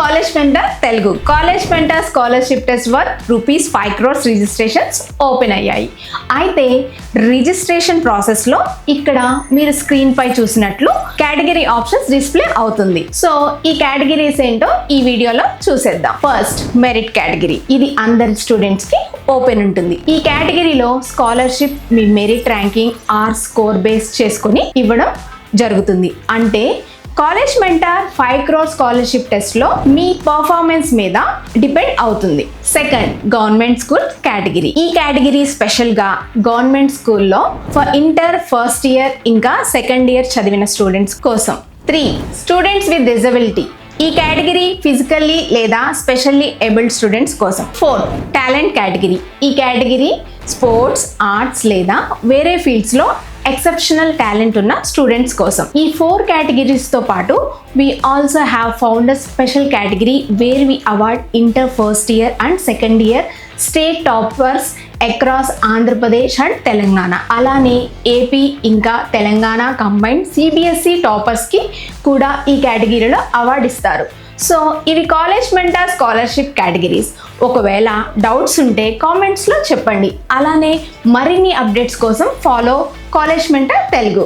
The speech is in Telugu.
College mentor Telugu. College mentor scholarship test worth rupees five crores registrations open అయ్యాయి. అయితే రిజిస్ట్రేషన్ ప్రాసెస్లో ఇక్కడ మీరు స్క్రీన్ పై చూసినట్లు కేటగిరీ ఆప్షన్స్ డిస్ప్లే అవుతుంది. సో ఈ కేటగిరీస్ ఏంటో ఈ వీడియోలో చూసేద్దాం. First merit category. ఇది అందరి స్టూడెంట్స్కి ఓపెన్ ఉంటుంది. ఈ కేటగిరీలో scholarship me merit ranking or score base చేసుకొని ఇవ్వడం జరుగుతుంది. అంటే college mentor five crore scholarship టెస్ట్లో మీ పర్ఫార్మెన్స్ మీద డిపెండ్ అవుతుంది. సెకండ్ గవర్నమెంట్ స్కూల్ కేటగిరీ ఈ కేటగిరీ స్పెషల్గా గవర్నమెంట్ స్కూల్లో ఫర్ ఇంటర్ ఫస్ట్ ఇయర్ ఇంకా సెకండ్ ఇయర్ చదివిన స్టూడెంట్స్ కోసం. త్రీ స్టూడెంట్స్ విత్ డిజబిలిటీ ఈ కేటగిరీ ఫిజికల్లీ లేదా స్పెషల్లీ ఏబుల్డ్ స్టూడెంట్స్ కోసం. ఫోర్ టాలెంట్ కేటగిరీ ఈ కేటగిరీ స్పోర్ట్స్ ఆర్ట్స్ లేదా వేరే ఫీల్డ్స్లో ఎక్సెప్షనల్ టాలెంట్ ఉన్న స్టూడెంట్స్ కోసం. ఈ ఫోర్ కేటగిరీస్తో పాటు we also have found a special category where we award inter first year and second year state toppers across Andhra Pradesh and Telangana అలానే ఏపీ ఇంకా తెలంగాణ కంబైన్డ్ సిబిఎస్ఈ టాపర్స్కి కూడా ఈ కేటగిరీలో అవార్డు ఇస్తారు. సో ఇవి కాలేజ్ మెంటర్ స్కాలర్షిప్ కేటగిరీస్ ఒకవేళ డౌట్స్ ఉంటే కామెంట్స్లో చెప్పండి. అలానే మరిన్ని అప్డేట్స్ కోసం ఫాలో కాలేజ్ మెంటర్ తెలుగు.